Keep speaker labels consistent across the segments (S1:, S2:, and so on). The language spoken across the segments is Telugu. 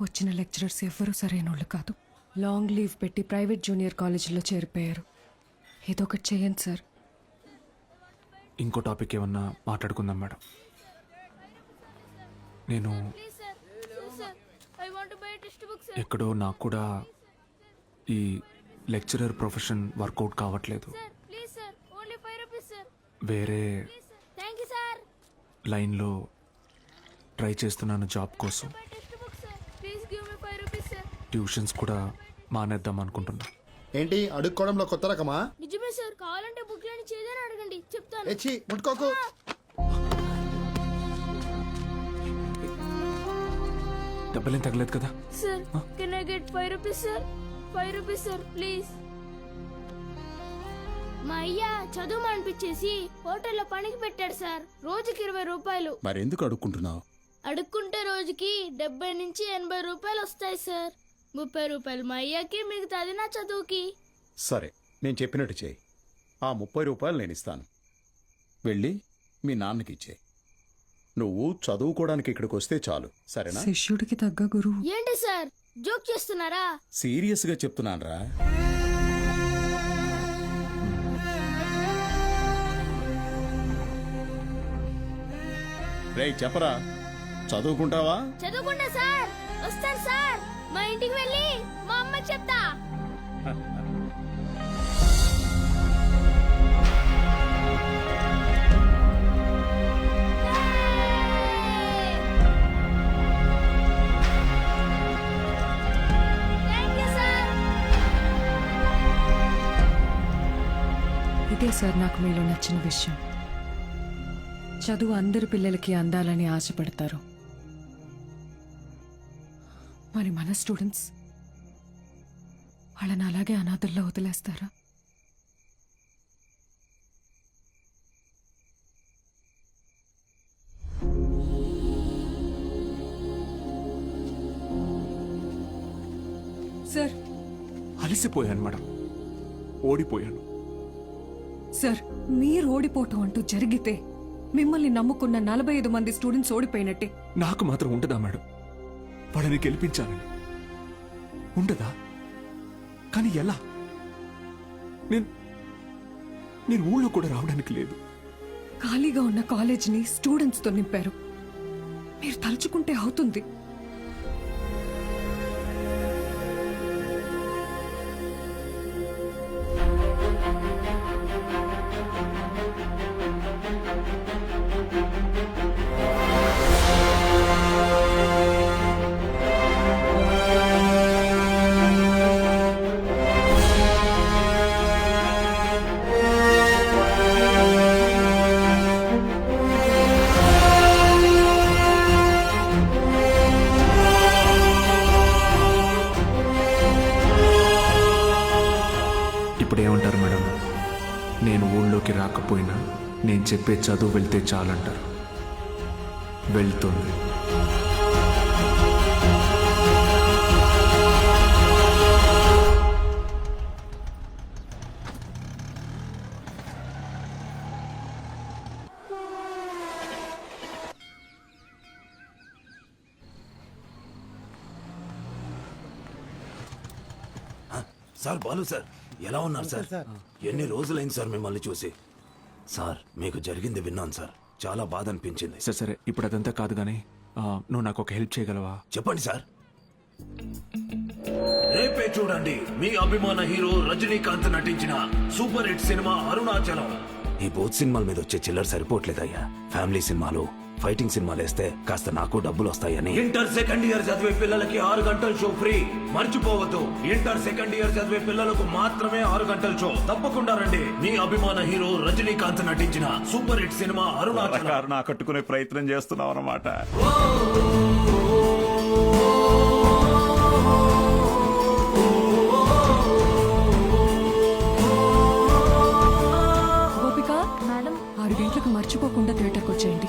S1: వచ్చిన లెక్చరర్స్ ఎవ్వరూ సరైన వాళ్ళు కాదు లాంగ్ లీవ్ పెట్టి ప్రైవేట్ జూనియర్ కాలేజీలో చేరిపోయారు ఇదొకటి చేయండి సార్
S2: ఇంకో టాపిక్ ఏమన్నా మాట్లాడుకుందాం మేడం నేను. ఎక్కడో నాకు కూడా ఈ లెక్చరర్ ప్రొఫెషన్ వర్కౌట్ కావట్లేదు. వేరే. లైన్లో ట్రై చేస్తున్నాను జాబ్ కోసం ట్యూషన్స్ కూడా మానేద్దాం అనుకుంటున్నా.
S3: ఏంటి? అడుక్కోవడంలో కొత్త రకమా?
S4: నిజమే సార్ కావాలంటే బుక్లని చేదని అడగండి. చెప్తాను.
S3: ఎచ్చి ముట్టుకోకు.
S2: దెబ్బలేం తగలేదు కదా?
S4: Sir can I get five rupees sir five rupees sir please మా అయ్య చదువు అనిపించేసి హోటల్లో పనికి పెట్టాడు సార్. రోజుకి ఇరవై రూపాయలు.
S5: మరెందుకు అడుక్కుంటున్నావు?
S4: అడుక్కుంటే రోజుకి డెబ్బై నుంచి ఎనభై రూపాయలు వస్తాయి సార్. ముప్పై రూపాయలు మా అయ్యకి మిగతాది నా చదువుకి.
S5: సరే నేను చెప్పినట్టు చేయి. ఆ ముప్పై రూపాయలు నేను ఇస్తాను. వెళ్ళి మీ నాన్నకి ఇచ్చేయి. నువ్వు చదువుకోవడానికి ఇక్కడికి వస్తే చాలు. సరేనా?
S1: శిష్యుడికి తగ్గ గురువు.
S4: ఏంటి సార్? జోక్ చేస్తున్నారా?
S5: సీరియస్గా చెప్తున్నానురా. రేయ్ చెప్పరా? చదువుకుంటావా?
S4: చదువుకుంటా సార్. వస్తాను సార్. మా ఇంటికి వెళ్ళి మా అమ్మ చెప్తా.
S1: ఇదే సార్ నాకు మీలో నచ్చిన విషయం. చదువు అందరి పిల్లలకి అందాలని ఆశపడతారు. మరి మన స్టూడెంట్స్ వాళ్ళని అలాగే అనాథల్లో వదిలేస్తారా? సార్.
S2: అలసిపోయాను మేడం. ఓడిపోయాను.
S1: సార్ మీరు ఓడిపోవటం అంటూ జరిగితే మిమ్మల్ని నమ్ముకున్న నలభై ఐదు మంది స్టూడెంట్స్ ఓడిపోయినట్టే.
S2: నాకు మాత్రం ఉండదా మేడం? వాళ్ళని గెలిపించాలని. ఉండదా? కానీ ఎలా? నేను నేను ఊళ్ళో కూడా రావడానికి లేదు.
S1: ఖాళీగా ఉన్న కాలేజీని స్టూడెంట్స్తో నింపారు. మీరు తలుచుకుంటే అవుతుంది.
S2: చెప్పే చదువు వెళ్తే చాలంటారు. వెళ్తుంది.
S6: Sir Balu sir. ఎలా ఉన్నారు సార్? ఎన్ని రోజులైంది సార్ మిమ్మల్ని చూసి? సార్ మీకు జరిగింది విన్నాను సార్. చాలా బాధ అనిపించింది
S2: సరే సరే ఇప్పుడు అదంతా కాదు కానీ నువ్వు నాకు ఒక హెల్ప్ చేయగలవా?
S6: చెప్పండి సార్. రేపే చూడండి మీ అభిమాన హీరో రజనీకాంత్ నటించిన సూపర్ హిట్ సినిమా అరుణాచలం. ఈ బోత్ సినిమాల మీద వచ్చే చిల్లర సరిపోవట్లేదయ్యా. ఫ్యామిలీ సినిమాలు ఫైటింగ్ సినిమాలు వేస్తే కాస్త నాకు డబ్బులు వస్తాయని ఇంటర్ సెకండ్ ఇయర్ చదివే పిల్లలకి ఆరు గంటల షో ఫ్రీ. మర్చిపోవద్దు. ఇంటర్ సెకండ్ ఇయర్ చదివే పిల్లలకు మాత్రమే ఆరు గంటల షో. తప్పకుండా రండి. మీ అభిమాన హీరో రజనీకాంత్ నటించిన సూపర్ హిట్ సినిమా అరుణాచలం.
S5: కారణం కట్టుకునే ప్రయత్నం చేస్తున్నావు అన్నమాట.
S1: గోపిక మేడం ఆరు గంటలకు మర్చిపోకుండా థియేటర్కి వచ్చేయండి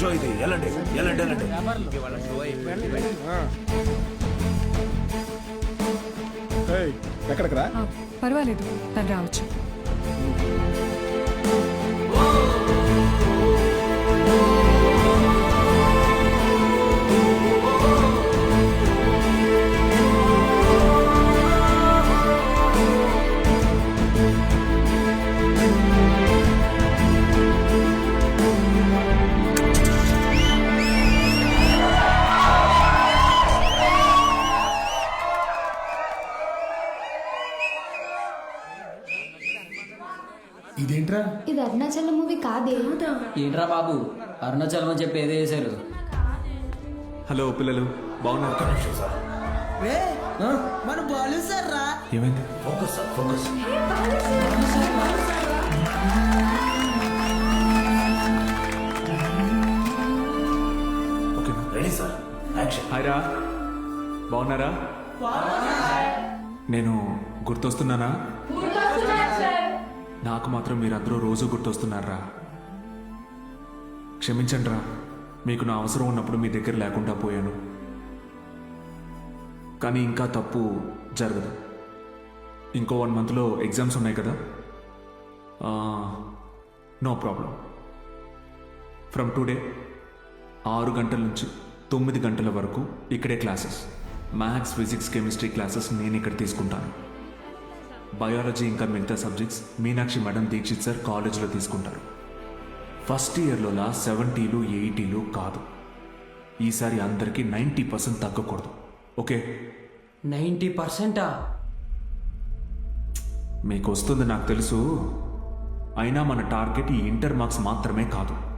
S6: షో ఇది. ఎలాంటి ఎలాంటి ఎలాంటి
S5: ఏయ్, ఎక్కడికి రా?
S1: పర్వాలేదు తను రావచ్చు.
S2: ఇదేంట్రా?
S7: ఇది అరుణాచలం మూవీ కాదే.
S8: ఏంట్రా బాబు? అరుణాచలం అని చెప్పి ఏదో వేశారు
S2: హలో పిల్లలు బాగున్నారు?
S9: మన బాలు సార్ రా.
S2: ఏమైంది?
S6: ఫోకస్ సార్ ఫోకస్
S2: ఓకేనా
S6: రెడీ సార్. యాక్షన్.
S2: హాయ్ రా. బాగున్నారా? నేను గుర్తొస్తున్నానా. నాకు మాత్రం మీరందరూ రోజు గుర్తొస్తున్నారా? క్షమించండి రా మీకు నా అవసరం ఉన్నప్పుడు మీ దగ్గర లేకుండా పోయాను. కానీ ఇంకా తప్పు జరగదు. ఇంకో వన్ మంత్లో ఎగ్జామ్స్ ఉన్నాయి కదా? No problem. ఫ్రమ్ టుడే ఆరు గంటల నుంచి తొమ్మిది గంటల వరకు ఇక్కడే classes. Maths physics chemistry classes నేను ఇక్కడ తీసుకుంటాను. బయాలజీ ఇంకా మిగతా subjects Meenakshi madam Dikshit sir కాలేజీలో తీసుకుంటారు. ఫస్ట్ ఇయర్లోలా సెవెంటీలు ఎయిటీలు కాదు. ఈసారి అందరికీ నైంటీ పర్సెంట్ తగ్గకూడదు. ఓకే?
S8: నైంటీ పర్సెంటా?
S2: మీకు వస్తుంది నాకు తెలుసు. అయినా మన టార్గెట్ ఈ ఇంటర్ మార్క్స్ మాత్రమే కాదు.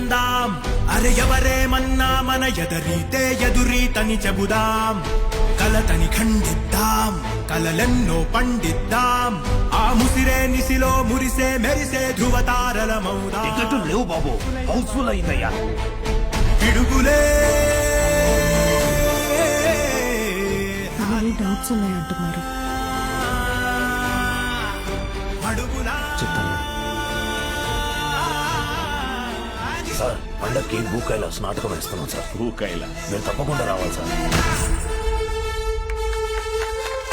S10: సయ్యందాం అరే ఎవరేమన్నా మన ఎదరీతే ఎదురీతని చెబుదాం. కలతని ఖండిద్దాం కలలెన్నో పండిద్దాం. ఆ ముసిరే నిసిలో మురిసే మెరిసే ధృవతారలమౌదాం
S6: టికెట్లు లేవు బాబు హౌస్ఫుల్ అయిందయ్యా
S10: పిడుగులే.
S1: డౌట్స్ ఉన్నాయంటున్నారు.
S10: అడుగులా
S6: పండక్కి భూ కైలాస్ నాటకం వేస్తున్నాం సార్
S5: భూ కైలాస్
S6: మీరు తప్పకుండా రావాలి సార్